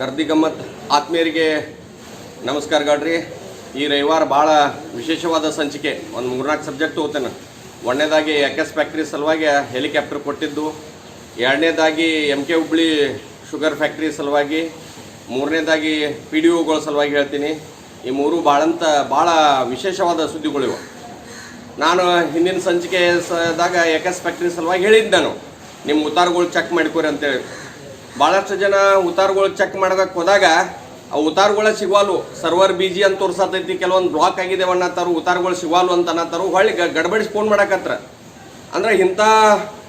ಗರ್ದಿ ಗಮ್ಮತ್ ಆತ್ಮೀಯರಿಗೆ ನಮಸ್ಕಾರ ಗಾಡ್ರಿ. ಈ ರವಿವಾರ ಭಾಳ ವಿಶೇಷವಾದ ಸಂಚಿಕೆ. ಒಂದು ಮೂರ್ನಾಲ್ಕು ಸಬ್ಜೆಕ್ಟ್ ಹೋಗ್ತೇನೆ ಒಂದನೇದಾಗಿ ಎಸ್ ಫ್ಯಾಕ್ಟ್ರಿ ಸಲುವಾಗಿ ಹೆಲಿಕಾಪ್ಟರ್ ಕೊಟ್ಟಿದ್ದು. ಎರಡನೇದಾಗಿ M K Hubli sugar factory ಸಲುವಾಗಿ. ಮೂರನೇದಾಗಿ ಪಿ ಡಿ ಒಗಳ ಸಲುವಾಗಿ ಹೇಳ್ತೀನಿ. ಈ ಮೂರು ಭಾಳಂತ ಭಾಳ ವಿಶೇಷವಾದ ಸುದ್ದಿಗಳಿವು. ನಾನು ಹಿಂದಿನ ಸಂಚಿಕೆ ಸದಾಗ ಎಕಸ್ ಫ್ಯಾಕ್ಟ್ರಿ ಸಲುವಾಗಿ ಹೇಳಿದ್ದೆ ನಾನು. ನಿಮ್ಮ ಉತ್ತಾರಗಳು ಚೆಕ್ ಮಾಡ್ಕೊರಿ ಅಂತೇಳಿ. ಭಾಳಷ್ಟು ಜನ ಉತ್ತಾರಗಳು ಚೆಕ್ ಮಾಡೋದಕ್ಕೆ ಹೋದಾಗ ಆ ಉತ್ತಾರಗಳ ಸಿಗವಾಲು ಸರ್ವರ್ ಬಿಜಿ ಅಂತ ತೋರ್ಸತೈತಿ, ಕೆಲವೊಂದು ಬ್ಲಾಕ್ ಆಗಿದ್ದೇವೆ ಅನ್ನತ್ತಾರು ಉತ್ತಾರಗಳು ಸಿಗವಾಲು ಅಂತ ಅನ್ನತ್ತಾರು ಹೊಳ್ಳಿ ಗಡ್ಬಡಿಸಿ ಫೋನ್ ಮಾಡಕತ್ರ. ಅಂದ್ರೆ ಇಂಥ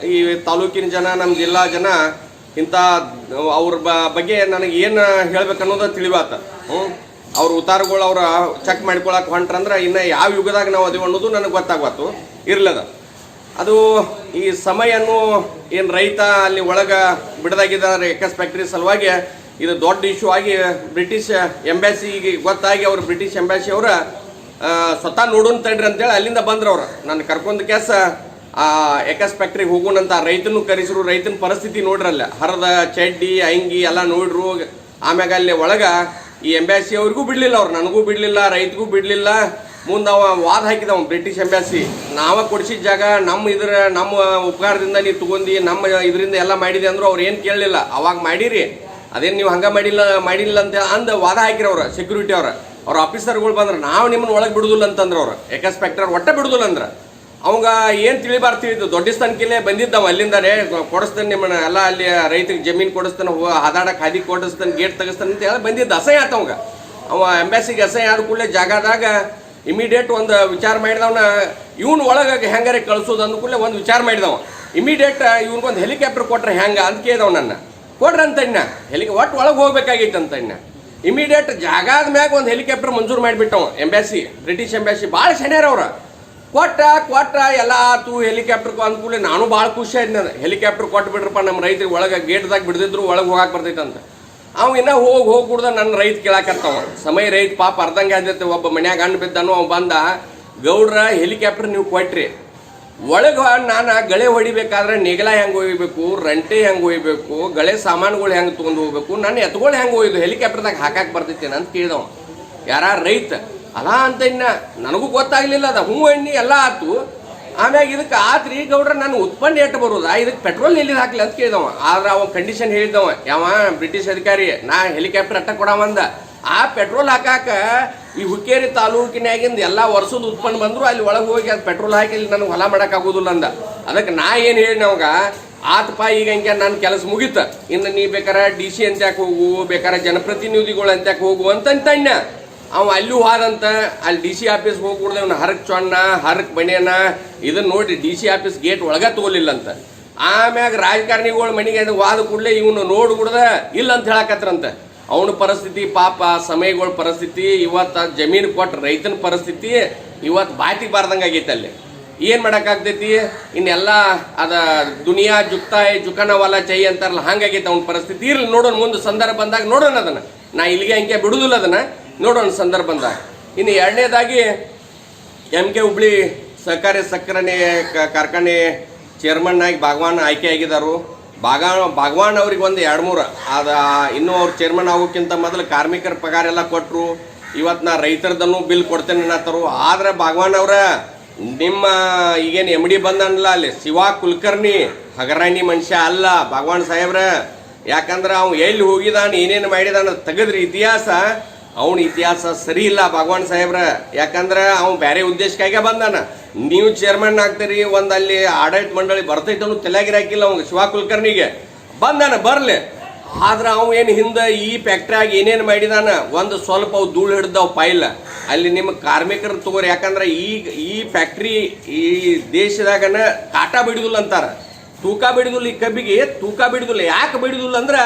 ಈ ತಾಲೂಕಿನ ಜನ ನಮ್ಮ ಜಿಲ್ಲಾ ಜನ, ಇಂಥ ಅವ್ರ ಬ- ಬಗ್ಗೆ ನನಗೆ ಏನು ಹೇಳ್ಬೇಕು ಅನ್ನೋದು ತಿಳಿವಾತ ಹ್ಞೂ ಅವ್ರ ಉತ್ತಾರಗಳು ಅವ್ರ ಚೆಕ್ ಮಾಡ್ಕೊಳಕ್ಕೆ ಹೊಂಟ್ರಂದ್ರೆ ಇನ್ನು ಯಾವ ಯುಗದಾಗ ನಾವು ಅದೇವು ಅನ್ನೋದು ನನಗೆ ಗೊತ್ತಾಗತ್ತು ಇರ್ಲದ. ಅದು ಈ ಸಮಯನೂ ಏನು ರೈತ ಅಲ್ಲಿ ಒಳಗೆ ಬಿಡದಾಗಿದ್ದಾರೆ ಎಕಸ್ ಫ್ಯಾಕ್ಟ್ರಿ ಸಲುವಾಗಿ ಇದು ದೊಡ್ಡ ಇಶ್ಯೂ ಆಗಿ ಬ್ರಿಟಿಷ್ ಎಂಬ್ಯಾಸಿಗೆ ಗೊತ್ತಾಗಿ ಅವರು ಬ್ರಿಟಿಷ್ ಎಂಬ್ಯಾಸಿ ಅವರ ಸ್ವತಃ ನೋಡೋನ್ ತಡ್ರಿ ಅಂತೇಳಿ ಅಲ್ಲಿಂದ ಬಂದ್ರು ಅವ್ರು. ನಾನು ಕರ್ಕೊಂಡ್ ಕೆಸ ಆ, ಎಕಸ್ ಫ್ಯಾಕ್ಟ್ರಿಗೆ ಹೋಗೋಣಂತ ರೈತನು ಕರೆಸರು, ರೈತನ ಪರಿಸ್ಥಿತಿ ನೋಡ್ರಲ್ಲ. ಹರದ ಚಡ್ಡಿ, ಅಂಗಿ ಎಲ್ಲ ನೋಡ್ರು, ಆಮ್ಯಾಗ ಅಲ್ಲಿ ಒಳಗ ಈ ಎಂಬ್ಯಾಸಿ ಅವ್ರಿಗೂ ಬಿಡಲಿಲ್ಲ, ಅವ್ರು ನನಗೂ ಬಿಡಲಿಲ್ಲ, ರೈತಗೂ ಬಿಡಲಿಲ್ಲ. ಮುಂದೆ ಅವ ವಾದ ಹಾಕಿದವ ಬ್ರಿಟಿಷ್ ಎಂಬ್ಯಾಸಿ ನಾವ ಕೊಡಿಸಿದ ಜಾಗ ನಮ್ಮ ಇದ್ರ, ನಮ್ಮ ಉಪಕಾರದಿಂದ ನೀವು ತಗೊಂಡಿ, ನಮ್ಮ ಇದರಿಂದ ಎಲ್ಲ ಮಾಡಿದೆ ಅಂದ್ರು ಅವ್ರು ಏನು ಕೇಳಲಿಲ್ಲ. ಅವಾಗ ಮಾಡಿರಿ. ಅದೇನು ನೀವು ಹಂಗೆ ಮಾಡಿಲ್ಲ ಮಾಡಿಲ್ಲ ಅಂತ ಅಂದ ವಾದ ಹಾಕಿರ ಅವ್ರ ಸೆಕ್ಯೂರಿಟಿ ಅವ್ರ. ಅವ್ರ ಆಫೀಸರ್ಗಳು ಬಂದ್ರೆ ನಾವು ನಿಮ್ಮನ್ನ ಒಳಗೆ ಬಿಡುದಿಲ್ಲ ಅಂತಂದ್ರೆ ಅವ್ರು. ಯಾಕೆ ಸ್ಪೆಕ್ಟರ್ ಒಟ್ಟ ಬಿಡುದಿಲ್ಲ ಅಂದ್ರೆ. ಅವಂಗ ಏನು ತಿಳಿಬಾರ್ದು ತಿಳಿದು, ದೊಡ್ಡ ಸ್ಥಾನಕ್ಕಿಲ್ಲೇ ಬಂದಿದ್ದವ ಅಲ್ಲಿಂದಾನೆ ಕೊಡಿಸ್ತಾನೆ ನಿಮ್ಮನ್ನ, ಎಲ್ಲ ಅಲ್ಲಿ ರೈತರಿಗೆ ಜಮೀನು ಕೊಡಿಸ್ತಾನೆ ಹೋ ಹಾದಾಡಕ್ಕೆ ಹಾದಿ ಕೊಡಿಸ್ತಾನೆ, ಗೇಟ್ ತೆಗಿಸ್ತಾನೆ ಅಂತ ಹೇಳಿ ಬಂದಿದ್ದ. ಅಸಹ್ಯ ಆತ ಅವಂಗ. ಅವ ಎಂಬಾಸಿಗೆ ಅಸಹ್ಯ ಆದ ಕೂಡಲೇ ಜಾಗದಾಗ ಇಮಿಡಿಯೇಟ್ ಒಂದು ವಿಚಾರ ಮಾಡಿದವನ, ಇವನು ಒಳಗೆ ಹೆಂಗಾರೆ ಕಳಿಸೋದು ಅಂದ ಕೂಡಲೇ ಒಂದು ವಿಚಾರ ಮಾಡಿದವ. ಇಮಿಡಿಯೇಟ್ ಇವನಿಗೊಂದು ಹೆಲಿಕಾಪ್ಟರ್ ಕೊಟ್ರೆ ಹೆಂಗ ಅಂತ ಕೇಳಿದವ ನನ್ನ. ಕೊಡ್ರಂತ ಇನ್ನ ಹೆಲಿಕ ಒಟ್ಟು ಒಳಗೆ ಹೋಗ್ಬೇಕಾಗಿತ್ತು ಅಂತ ಇನ್ನ ಇಮಿಡಿಯೇಟ್ ಜಾಗಾದ ಮ್ಯಾಗ ಒಂದು ಹೆಲಿಕಾಪ್ಟರ್ ಮಂಜೂರು ಮಾಡಿಬಿಟ್ಟವ ಎಂಬಾಸಿ ಬ್ರಿಟಿಷ್ ಎಂಬಾಸಿ ಭಾಳ ಶನಿಯಾರ ಅವ್ರ. ಕೊಟ್ಟ ಕೊಟ್ಟ ಎಲ್ಲ ಆತು ಹೆಲಿಕಾಪ್ಟರ್ ಅಂದ್ಕೂಲೆ ನಾನು ಭಾಳ ಖುಷಿ ಆಯ್ತು ನಾನು ಹೆಲಿಕಾಪ್ಟರ್ ಕೊಟ್ಟು ಬಿಡ್ರಪ್ಪ ನಮ್ಮ ರೈತರಿಗೆ ಒಳಗೆ ಗೇಟ್ದಾಗ ಬಿಡದಿದ್ರು ಒಳಗೆ ಹೋಗಕ್ಕೆ ಬರ್ತೈತೆ ಅಂತ ಅವ ಇನ್ನ ಹೋಗಿ ಹೋಗಿ ಕುಡ್ದ ನನ್ನ ರೈತ ಕೇಳಾಕತ್ತವ. ಸಮಯ ರೈತ ಪಾಪ ಅರ್ಧಂಗೆ ಆದೈತೆ ಒಬ್ಬ ಮನ್ಯಾಗ ಹಣ್ಣು ಬಿದ್ದನು, ಅವ ಬಂದ, ಗೌಡ್ರ ಹೆಲಿಕಾಪ್ಟರ್ ನೀವು ಕೊಟ್ರಿ. ಒಳಗೆ ನಾನು ಗಳೆ ಹೊಡಿಬೇಕಾದ್ರೆ ನೆಗಲ ಹೆಂಗೆ ಒಯ್ಬೇಕು, ರಂಟೆ ಹೆಂಗೆ ಒಯ್ಬೇಕು, ಗಳೆ ಸಾಮಾನುಗಳು ಹೆಂಗೆ ತೊಗೊಂಡು ಹೋಗ್ಬೇಕು, ನಾನು ಎತ್ಗಳು ಹೆಂಗೆ ಒಯ್ದು ಹೆಲಿಕಾಪ್ಟರ್ದಾಗ ಹಾಕಕ್ಕೆ ಬರ್ತೈತೇನೆ ಅಂತ ಕೇಳಿದವ. ಯಾರ ರೈತ ಅಲ್ಲ ಅಂತ ಇನ್ನ ನನಗೂ ಗೊತ್ತಾಗ್ಲಿಲ್ಲ ಅದ. ಹೂ ಎಣ್ಣೆ ಎಲ್ಲ ಆತು. ಆಮ್ಯಾಗ ಇದಕ್ಕೆ ಆತ್ರಿ ಗೌಡ್ರ ನಾನು ಉತ್ಪನ್ನ ಎಟ್ಟು ಬರೋದಾ? ಇದಕ್ಕೆ ಪೆಟ್ರೋಲ್ ಎಲ್ಲಿ ಹಾಕ್ಲಿ ಅಂತ ಕೇಳಿದವ. ಆದ್ರೆ ಅವ ಕಂಡೀಷನ್ ಹೇಳಿದವ ಯಾವ ಬ್ರಿಟಿಷ್ ಅಧಿಕಾರಿ, ನಾ ಹೆಲಿಕಾಪ್ಟರ್ ಅಟ್ಟ ಕೊಡವಂದ ಆ ಪೆಟ್ರೋಲ್ ಹಾಕಾಕ ಈ ಹುಕ್ಕೇರಿ ತಾಲೂಕಿನಾಗಿಂದ ಎಲ್ಲ ವರ್ಷದ ಉತ್ಪನ್ನ ಬಂದ್ರು, ಅಲ್ಲಿ ಒಳಗೆ ಹೋಗಿ ಅದು ಪೆಟ್ರೋಲ್ ಹಾಕಿ ಇಲ್ಲಿ ನನಗೆ ಹೊಲ ಮಾಡಕ್ ಆಗೋದಿಲ್ಲ ಅಂದ. ಅದಕ್ಕೆ ನಾ ಏನು ಹೇಳಿ ಅವಾಗ ಆತಪ್ಪ ಈಗ ಹಂಗೆ ನನ್ನ ಕೆಲಸ ಮುಗೀತ. ಇನ್ನು ನೀ ಬೇಕಾರೆ ಡಿ ಸಿ ಅಂತ್ಯಾಕೆ ಹೋಗು, ಬೇಕಾರೆ ಜನಪ್ರತಿನಿಧಿಗಳು ಅಂತ್ಯಾಕೆ ಹೋಗು ಅಂತ ಅಣ್ಣ ಅವ ಅಲ್ಲೂ ಹಾದಂತ, ಅಲ್ಲಿ ಡಿ ಸಿ ಆಫೀಸ್ ಹೋಗಿ ಕೂಡ್ದೆ ಅವ್ನ ಹರಕ್ ಚೊಣ್ಣ, ಹರಕ್ ಬಣ್ಯನ ಇದನ್ನ ನೋಡಿ ಡಿ ಸಿ ಆಫೀಸ್ ಗೇಟ್ ಒಳಗ ತಗೋಲಿಲ್ಲ ಅಂತ ಆಮ್ಯಾಗ ರಾಜಕಾರಣಿಗಳ ಮನೆಗೆ ವಾದ ಕೂಡಲೇ ಇವನು ನೋಡಿ ಕೂಡ್ದ ಇಲ್ಲ ಅಂತ ಹೇಳಕತ್ರಂತ. ಅವನ ಪರಿಸ್ಥಿತಿ ಪಾಪ, ಸಮಯಗಳ ಪರಿಸ್ಥಿತಿ, ಇವತ್ತು ಜಮೀನು ಕೊಟ್ಟ ರೈತನ ಪರಿಸ್ಥಿತಿ, ಇವತ್ತು ಬಾತಿ ಬಾರ್ದಂಗೆ ಆಗೈತೆ ಅಲ್ಲಿ. ಏನು ಮಾಡೋಕ್ಕಾಗ್ತೈತಿ? ಇನ್ನೆಲ್ಲ ಅದ ದುನಿಯಾ ಜುಕ್ತಾಯ್ ಜುಕನವಾಲ ಚೈ ಅಂತಾರಲ್ಲ, ಹಂಗಾಗೈತೆ ಅವ್ನ ಪರಿಸ್ಥಿತಿ. ಇರ್ಲಿ ನೋಡೋಣ ಮುಂದೆ ಸಂದರ್ಭ ಬಂದಾಗ ನೋಡೋಣ ಅದನ್ನ. ನಾ ಇಲ್ಲಿಗೆ ಹಂಗೆ ಬಿಡುದಿಲ್ಲ ಅದನ್ನ. ನೋಡೋಣ ಸಂದರ್ಭ ಬಂದಾಗ ಇನ್ನು ಎರಡನೇದಾಗಿ ಎಂ ಕೆ ಹುಬ್ಳಿ ಸಹಕಾರಿ ಸಕ್ಕರೆ ಕಾರ್ಖಾನೆ ಚೇರ್ಮನ್ ಆಗಿ ಭಾಗವಾನ್ ಆಯ್ಕೆ ಆಗಿದ್ದಾರು ಭಾಗ, ಭಾಗವಾನ್ ಅವ್ರಿಗೆ ಒಂದು ಎರಡು ಮೂರು. ಅದ ಇನ್ನೂ ಅವ್ರು ಚೇರ್ಮನ್ ಆಗೋಕ್ಕಿಂತ ಮೊದಲು ಕಾರ್ಮಿಕರ ಪಗಾರ ಎಲ್ಲ ಕೊಟ್ಟರು ಇವತ್ತು ನಾ ರೈತರದನ್ನು ಬಿಲ್ ಕೊಡ್ತೇನೆ ಅನ್ನತ್ತಾರು. ಆದರೆ ಭಾಗವಾನ್ ಅವರ ನಿಮ್ಮ ಈಗೇನು ಎಂ ಡಿ ಬಂದನಲ್ಲ ಅಲ್ಲಿ, ಶಿವಾ ಕುಲಕರ್ಣಿ, ಹಗರಾಣಿ ಮನುಷ್ಯ ಅಲ್ಲ ಭಗವಾನ್ ಸಾಹೇಬ್ರ. ಯಾಕಂದ್ರೆ ಅವ್ನು ಎಲ್ಲಿ ಹೋಗಿದಾನ, ಏನೇನು ಮಾಡಿದಾನ ತೆಗೆದ್ರಿ ಇತಿಹಾಸ ಅವನ ಇತಿಹಾಸ ಸರಿ ಇಲ್ಲ ಭಗವಾನ್ ಸಾಹೇಬ್ರ. ಯಾಕಂದ್ರೆ ಅವ್ನು ಬೇರೆ ಉದ್ದೇಶಕ್ಕಾಗೆ ಬಂದಾನ. ನೀವು ಚೇರ್ಮನ್ ಆಗ್ತೀರಿ, ಒಂದು ಅಲ್ಲಿ ಆಡಳಿತ ಮಂಡಳಿ ಬರ್ತೈತೆ ಅನ್ನೋ ತಲೆಯಾಗಿರ ಹಾಕಿಲ್ಲ ಅವ್ನಿಗೆ ಶಿವ ಕುಲಕರ್ಣಿಗೆ. ಬಂದಾನ, ಬರ್ಲಿ. ಆದ್ರೆ ಅವ ಏನು ಹಿಂದೆ ಈ ಫ್ಯಾಕ್ಟ್ರಿಯಾಗಿ ಏನೇನು ಮಾಡಿದಾನ? ಒಂದು ಸ್ವಲ್ಪ ಅವು ಧೂಳು ಹಿಡ್ದವ್ ಪಾಯಿಲ್ಲ. ಅಲ್ಲಿ ನಿಮ್ಮ ಕಾರ್ಮಿಕರು ತಗೋರಿ. ಯಾಕಂದ್ರೆ ಈಗ ಈ ಫ್ಯಾಕ್ಟ್ರಿ ಈ ದೇಶದಾಗನ ಕಾಟ ಬಿಡುದಿಲ್ಲ ಅಂತಾರ. ತೂಕ ಬಿಡುದಿಲ್ಲ ಈ ಕಬ್ಬಿಗೆ, ತೂಕ ಬಿಡುದಿಲ್ಲ. ಯಾಕೆ ಬಿಡುದಿಲ್ಲ ಅಂದ್ರೆ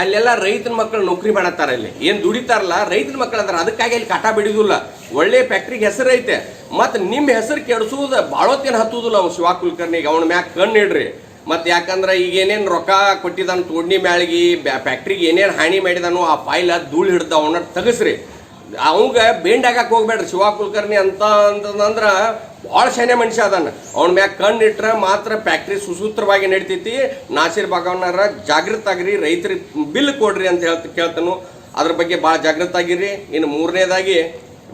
ಅಲ್ಲೆಲ್ಲ ರೈತನ ಮಕ್ಕಳು ನೌಕರಿ ಮಾಡತ್ತಾರ ಇಲ್ಲಿ. ಏನು ದುಡಿತಾರಲ್ಲ, ರೈತನ ಮಕ್ಕಳು ಅಂದ್ರೆ ಅದಕ್ಕಾಗಿ ಅಲ್ಲಿ ಕಾಟ ಬಿಡುದಿಲ್ಲ. ಒಳ್ಳೆ ಫ್ಯಾಕ್ಟ್ರಿಗೆ ಹೆಸರು ಐತೆ. ಮತ್ತು ನಿಮ್ಮ ಹೆಸರು ಕೆಡಿಸೋದು ಬಾಳೋತ್ತೇನು ಹತ್ತುದಿಲ್ಲ ಅವ್ನು ಶಿವ ಕುಲಕರ್ಣಿಗೆ ಅವನ ಮ್ಯಾಗ ಕಣ್ಣು ಇಡ್ರಿ. ಮತ್ತು ಯಾಕಂದ್ರೆ ಈಗ ಏನೇನು ರೊಕ್ಕ ಕೊಟ್ಟಿದ್ದಾನು, ತೋಡ್ನಿ ಮ್ಯಾಳಿಗೆ ಫ್ಯಾಕ್ಟ್ರಿಗೆ ಏನೇನು ಹಾನಿ ಮಾಡಿದಾನು, ಆ ಫೈಲ್ ಧೂಳು ಹಿಡ್ದ ಅವನ್ನ ತೆಗಸ್ರಿ. ಅವಂಗ ಬೇಂಡ್ ಹೋಗ್ಬೇಡ್ರಿ ಶಿವ ಕುಲಕರ್ಣಿ ಅಂತ ಅಂತಂದ್ರ ಭಾಳ ಶಾನೆ ಮನುಷ್ಯ ಅದಾನ. ಅವ್ನ ಮ್ಯಾಗ ಕಣ್ಣು ಇಟ್ರೆ ಮಾತ್ರ ಫ್ಯಾಕ್ಟ್ರಿ ಸುಸೂತ್ರವಾಗಿ ನಡಿತೈತಿ. ನಾಸಿರ್ ಬಾಗವನಾರ ಜಾಗೃತ ಆಗಿರಿ ರೈತರಿಗೆ ಬಿಲ್ ಕೊಡ್ರಿ ಅಂತ ಹೇಳ್ತ, ಕೇಳ್ತಾನು. ಅದ್ರ ಬಗ್ಗೆ ಭಾಳ ಜಾಗೃತ ಆಗಿರಿ. ಇನ್ನು ಮೂರನೇದಾಗಿ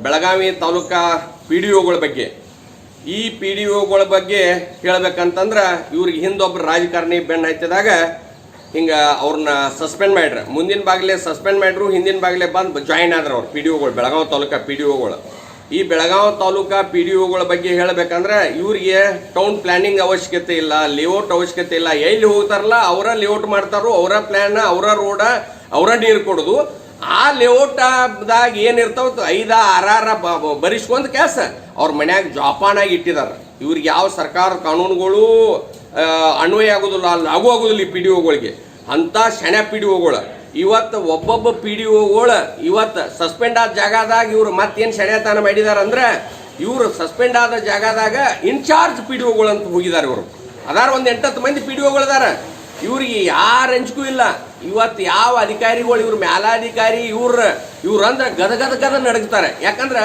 ಬೆಳಗಾವಿ ತಾಲೂಕಾ ಪಿ ಡಿ ಒಗಳ ಬಗ್ಗೆ. ಈ ಪಿ ಡಿ ಒಗಳ ಬಗ್ಗೆ ಹೇಳ್ಬೇಕಂತಂದ್ರೆ ಇವ್ರಿಗೆ ಹಿಂದೊಬ್ರು ರಾಜಕಾರಣಿ ಬೆನ್ನ ಹತ್ತಿದಾಗ ಹಿಂಗೆ ಅವ್ರನ್ನ ಸಸ್ಪೆಂಡ್ ಮಾಡ್ರೆ ಮುಂದಿನ ಬಾಗಿಲೆ ಸಸ್ಪೆಂಡ್ ಮಾಡ್ರು ಹಿಂದಿನ ಬಾಗಿಲೆ ಬಂದು ಜಾಯಿನ್ ಆದ್ರು ಅವ್ರು ಪಿ ಡಿ ಒಗಳು ಬೆಳಗಾವಿ ತಾಲೂಕಾ ಪಿ ಡಿ ಒಗಳು ಈ ಬೆಳಗಾವಿ ತಾಲೂಕಾ ಪಿ ಡಿ ಒಗಳ ಬಗ್ಗೆ ಹೇಳಬೇಕಂದ್ರೆ ಇವ್ರಿಗೆ ಟೌನ್ ಪ್ಲಾನಿಂಗ್ ಅವಶ್ಯಕತೆ ಇಲ್ಲ ಲೇಔಟ್ ಅವಶ್ಯಕತೆ ಇಲ್ಲ. ಎಲ್ಲಿ ಹೋಗ್ತಾರಲ್ಲ, ಅವರ ಲೇಔಟ್ ಮಾಡ್ತಾರೋ, ಅವರ ಪ್ಲಾನ್ ಅವರ ರೋಡ ಅವರ ನೀರು ಕೊಡೋದು. ಆ ಲೇಔಟ್ದಾಗ ಏನಿರ್ತಾವ ಐದ ಆರಾರ ಬರಿಸ್ಕೊಂಡ್ ಕೆಲಸ. ಅವ್ರ ಮನ್ಯಾಗ ಜೋಪಾನಾಗಿ ಇಟ್ಟಿದಾರ. ಇವ್ರಿಗೆ ಯಾವ ಸರ್ಕಾರ ಕಾನೂನುಗಳು ಅನ್ವಯ ಆಗೋದಿಲ್ಲ, ಅಲ್ಲಿ ಲಾಗು ಆಗೋದಿಲ್ಲ ಈ ಪಿ ಡಿ ಒಗಳಿಗೆ ಅಂಥ ಶೆಣ ಪಿ ಡಿ ಒಗಳು ಇವತ್ತು ಒಬ್ಬೊಬ್ಬ ಪಿ ಡಿ ಒಗಳು ಇವತ್ತು ಸಸ್ಪೆಂಡ್ ಆದ ಜಾಗದಾಗ ಇವರು ಮತ್ತೇನು ಸೆಣೆತನ ಮಾಡಿದಾರಂದ್ರೆ, ಇವರು ಸಸ್ಪೆಂಡ್ ಆದ ಜಾಗದಾಗ ಇನ್ಚಾರ್ಜ್ ಪಿ ಡಿ ಒಗಳು ಅಂತ ಹೋಗಿದ್ದಾರೆ ಇವರು. ಅದಾರ ಒಂದು ಎಂಟತ್ತು ಮಂದಿ ಪಿ ಡಿ ಒಗಳು ಅದಾರ ಇವ್ರಿಗೆ ಯಾರ ಅಂಜಿಗೂ ಇಲ್ಲ. ಇವತ್ತು ಯಾವ ಅಧಿಕಾರಿಗಳು ಇವ್ರ ಮ್ಯಾಲಾಧಿಕಾರಿ, ಇವ್ರ, ಇವ್ರು ಗದಗದ ಗದ ನಡಗ್ತಾರೆ. ಯಾಕಂದ್ರೆ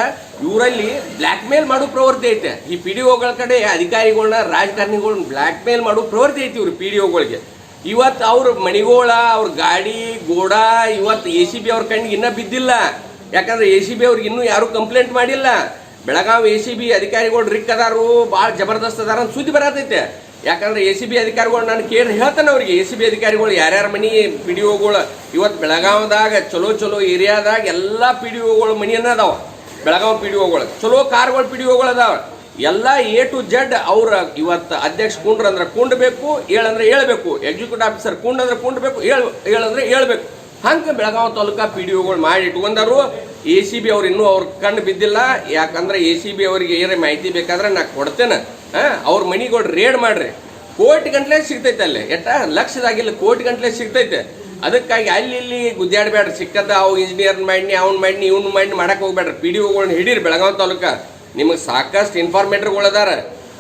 ಇವರಲ್ಲಿ ಬ್ಲ್ಯಾಕ್ ಮೇಲ್ ಮಾಡೋ ಪ್ರವೃತ್ತಿ ಐತೆ. ಈ ಪಿ ಡಿ ಒಗಳ ಕಡೆ ಅಧಿಕಾರಿಗಳನ್ನ ರಾಜಕಾರಣಿಗಳನ್ನ ಬ್ಲ್ಯಾಕ್ ಮೇಲ್ ಮಾಡೋ ಪ್ರವೃತ್ತಿ ಐತಿ ಇವ್ರ ಪಿ ಡಿ ಒಗಳಿಗೆ. ಇವತ್ತು ಅವ್ರ ಮಣಿಗೋಳ, ಅವ್ರ ಗಾಡಿ, ಗೋಡ ಇವತ್ತು ಎ ಸಿ ಬಿ ಅವ್ರ ಕಣ್ಣಿಗೆ ಇನ್ನೂ ಬಿದ್ದಿಲ್ಲ. ಯಾಕಂದ್ರೆ ಎ ಸಿ ಬಿ ಅವ್ರಿಗೆ ಇನ್ನೂ ಯಾರು ಕಂಪ್ಲೇಂಟ್ ಮಾಡಿಲ್ಲ. ಬೆಳಗಾವಿ ಎ ಸಿ ಬಿ ಅಧಿಕಾರಿಗಳು ರಿಕ್ ಅದಾರು ಭಾಳ ಜಬರ್ದಸ್ತ್ ಅದಾರ ಅಂತ ಸುದ್ದಿ ಬರತೈತೆ. ಯಾಕಂದ್ರೆ ಎ ಸಿ ಬಿ ಅಧಿಕಾರಿಗಳು ನಾನು ಕೇಳಿ ಹೇಳ್ತಾನೆ ಅವ್ರಿಗೆ. ಎ ಸಿ ಬಿ ಅಧಿಕಾರಿಗಳು ಯಾರ್ಯಾರ ಮನಿ ಪಿ ಡಿ ಒಗಳು ಇವತ್ತು ಬೆಳಗಾವದಾಗ ಚಲೋ ಚಲೋ ಏರಿಯಾದಾಗ ಎಲ್ಲ ಪಿ ಡಿ ಒಗಳು ಮನಿಯನ್ನ ಅದಾವ. ಬೆಳಗಾವಿ ಪಿ ಡಿ ಒಗಳು ಚಲೋ ಕಾರ್ಗಳು ಪಿ ಡಿ ಒಗಳು ಅದಾವ. ಎಲ್ಲ ಎ ಟು ಜೆಡ್ ಅವ್ರ ಇವತ್ತು ಅಧ್ಯಕ್ಷ ಕುಂಡ್ರ ಅಂದ್ರೆ ಕುಂಡ್ಬೇಕು ಏಳಂದ್ರೆ ಹೇಳ್ಬೇಕು ಎಕ್ಸಿಕ್ಯೂಟಿವ್ ಆಫೀಸರ್ ಕುಂಡ್ ಅಂದ್ರೆ ಕುಂಡ್ಬೇಕು ಹೇಳಂದ್ರೆ ಏಳಂದ್ರೆ ಹೇಳ್ಬೇಕು ಹಂಗೆ ಬೆಳಗಾವಿ ತಾಲೂಕಾ ಪಿ ಡಿ ಓಗಳು ಮಾಡಿ ಇಟ್ಕೊಂಡರು ಎ ಸಿ ಬಿ ಅವ್ರು ಇನ್ನೂ ಅವ್ರ ಕಣ್ಣು ಬಿದ್ದಿಲ್ಲ. ಯಾಕಂದ್ರೆ ಎ ಸಿ ಬಿ ಅವರಿಗೆ ಏನೇ ಮಾಹಿತಿ ಬೇಕಾದ್ರೆ ನಾ ಕೊಡ್ತೇನೆ. ಅವ್ರ ಮನಿಗಳು ರೇಡ್ ಮಾಡ್ರಿ ಕೋಟಿ ಗಂಟ್ಲೆ ಸಿಗ್ತೈತೆ ಅಲ್ಲಿ ಎಟ್ಟ ಲಕ್ಷದಾಗಿಲ್ಲ ಕೋಟಿ ಗಂಟ್ಲೆ ಸಿಗ್ತೈತೆ ಅದಕ್ಕಾಗಿ ಅಲ್ಲಿ ಇಲ್ಲಿ ಗುದ್ದಾಡಬೇಡ್ರಿ ಸಿಕ್ಕದ ಅವು ಇಂಜಿನಿಯರ್ ಮಾಡಿ ಅವ್ನ ಮಾಡಿ ಇವ್ನ ಮಾಡಿ ಮಾಡಕ್ಕೆ ಹೋಗ್ಬೇಡ್ರಿ ಪಿ ಡಿ ಒಗಳನ್ನ ಹಿಡೀರಿ ಬೆಳಗಾವಿ ತಾಲೂಕ ನಿಮಗೆ ಸಾಕಷ್ಟು ಇನ್ಫಾರ್ಮೇಟರ್ಗಳದಾರ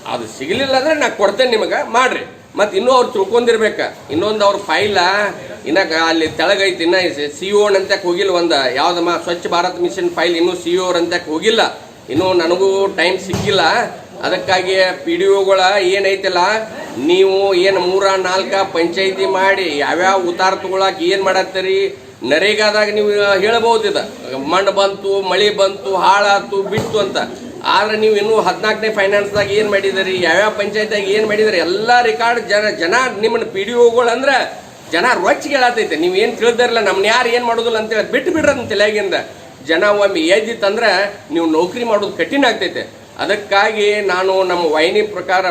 ಅದು ಸಿಗಲಿಲ್ಲ ಅಂದ್ರೆ ನಾ ಕೊಡ್ತೇನೆ ನಿಮಗೆ ಮಾಡ್ರಿ ಮತ್ತು ಇನ್ನೂ ಅವ್ರು ತಿಳ್ಕೊಂಡಿರ್ಬೇಕ ಇನ್ನೊಂದು ಅವ್ರ ಫೈಲ ಇನ್ನ ಅಲ್ಲಿ ತೆಳಗೈತಿ ಇನ್ನ ಸಿ ಓ ಅಂತ ಹೋಗಿಲ್ಲ ಒಂದು ಯಾವ್ದಮ್ಮ ಸ್ವಚ್ಛ ಭಾರತ್ ಮಿಷನ್ ಫೈಲ್ ಇನ್ನೂ ಸಿ ಓ ಹೋಗಿಲ್ಲ ಇನ್ನೂ ನನಗೂ ಟೈಮ್ ಸಿಕ್ಕಿಲ್ಲ. ಅದಕ್ಕಾಗಿ ಪಿ ಡಿ ಒಗಳ ಏನೈತಲ್ಲ, ನೀವು ಏನು ಮೂರ ನಾಲ್ಕ ಪಂಚಾಯಿತಿ ಮಾಡಿ ಯಾವ್ಯಾವ ಉತ್ತಾರ ತಗೊಳಕ್ಕೆ ಏನು ಮಾಡತ್ತೀರಿ, ನರೇಗಾದಾಗ ನೀವು ಹೇಳ್ಬೋದು ಇದು. ಮಣ್ಣು ಬಂತು, ಮಳೆ ಬಂತು, ಹಾಳಾತು, ಬಿತ್ತು ಅಂತ. ಆದ್ರೆ ನೀವು ಇನ್ನೂ ಹದಿನಾಲ್ಕನೇ ಫೈನಾನ್ಸ್ದಾಗ ಏನು ಮಾಡಿದಿರಿ, ಯಾವ್ಯಾವ ಪಂಚಾಯತ್ದಾಗ ಏನು ಮಾಡಿದಿರಿ, ಎಲ್ಲ ರೆಕಾರ್ಡ್ ಜನ ಜನ ನಿಮ್ಮನ್ನ ಪಿ ಡಿ ಒಗಳು ಅಂದ್ರೆ ಜನ ರೊಚ್ಚಿಗೆ ಹೇಳತೈತೆ. ನೀವು ಏನು ತಿಳಿದಿರಲ್ಲ ನಮ್ಮನ್ನ ಯಾರು ಏನು ಮಾಡೋದಿಲ್ಲ ಅಂತೇಳಿ ಬಿಟ್ಟು ಬಿಡ್ರಿ ಅಂತ ಜನ ಒಮ್ಮೆ ಎದ್ದಿತ್ತಂದ್ರೆ ನೀವು ನೌಕರಿ ಮಾಡೋದು ಕಠಿಣ ಆಗ್ತೈತೆ. ಅದಕ್ಕಾಗಿ ನಾನು ನಮ್ಮ ವೈನಿ ಪ್ರಕಾರ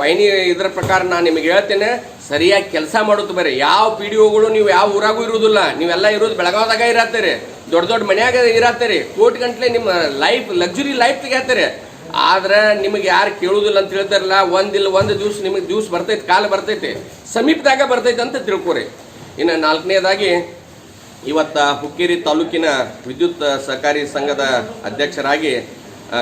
ವೈನಿ ಇದರ ಪ್ರಕಾರ ನಾನು ನಿಮಗೆ ಹೇಳ್ತೇನೆ, ಸರಿಯಾಗಿ ಕೆಲಸ ಮಾಡೋದು ಬರೀ. ಯಾವ ಪಿ ಡಿ ಒಗಳು ನೀವು ಯಾವ ಊರಾಗೂ ಇರೋದಿಲ್ಲ ನೀವೆಲ್ಲ ಇರೋದು ಬೆಳಗಾವದಾಗ ಇರತ್ತೀರಿ. ದೊಡ್ಡ ದೊಡ್ಡ ಮನ್ಯಾಗ ಇರತ್ತೀರಿ. ಕೋಟಿ ಗಂಟ್ಲೆ ನಿಮ್ಮ ಲೈಫ್ ಲಕ್ಸುರಿ ಲೈಫ್ ತೆಗಿಯತ್ತೀರಿ ಆದ್ರೆ ನಿಮಗೆ ಯಾರು ಕೇಳುವುದಿಲ್ಲ ಅಂತ ಹೇಳ್ತಾರಲ್ಲ ಒಂದಿಲ್ಲ ಒಂದು ದಿವ್ಸ ನಿಮಗೆ ದಿವ್ಸ ಬರ್ತೈತೆ, ಕಾಲ ಬರ್ತೈತೆ. ಸಮೀಪದಾಗ ಬರ್ತೈತೆ ಅಂತ ತಿಳ್ಕೊರಿ. ಇನ್ನು ನಾಲ್ಕನೇದಾಗಿ ಇವತ್ತ ಹುಕ್ಕೇರಿ ತಾಲೂಕಿನ ವಿದ್ಯುತ್ ಸಹಕಾರಿ ಸಂಘದ ಅಧ್ಯಕ್ಷರಾಗಿ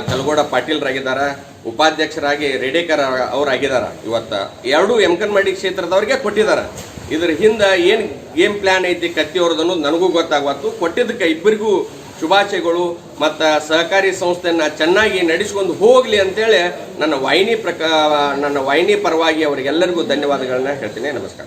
ಕಲಗೋಡ ಪಾಟೀಲ್ರಾಗಿದ್ದಾರೆ. ಉಪಾಧ್ಯಕ್ಷರಾಗಿ ರೇಡೇಕರ್ ಅವರಾಗಿದ್ದಾರೆ. ಇವತ್ತು ಎರಡು ಎಮ್ಕನ್ಮಡಿ ಕ್ಷೇತ್ರದವ್ರಿಗೆ ಕೊಟ್ಟಿದ್ದಾರೆ. ಇದ್ರ ಹಿಂದೆ ಏನು ಗೇಮ್ ಪ್ಲಾನ್ ಐತಿ ಕತ್ತಿ ಅನ್ನೋದು ನನಗೂ ಗೊತ್ತಾಗವತ್ತು. ಕೊಟ್ಟಿದ್ದಕ್ಕೆ ಇಬ್ಬರಿಗೂ ಶುಭಾಶಯಗಳು. ಮತ್ತು ಸಹಕಾರಿ ಸಂಸ್ಥೆಯನ್ನು ಚೆನ್ನಾಗಿ ನಡೆಸ್ಕೊಂಡು ಹೋಗಲಿ ಅಂತೇಳಿ ನನ್ನ ವಾಹಿನಿ ಪ್ರಕ, ನನ್ನ ವಾಹಿನಿ ಪರವಾಗಿ ಅವರಿಗೆಲ್ಲರಿಗೂ ಧನ್ಯವಾದಗಳನ್ನ ಹೇಳ್ತೀನಿ. ನಮಸ್ಕಾರ.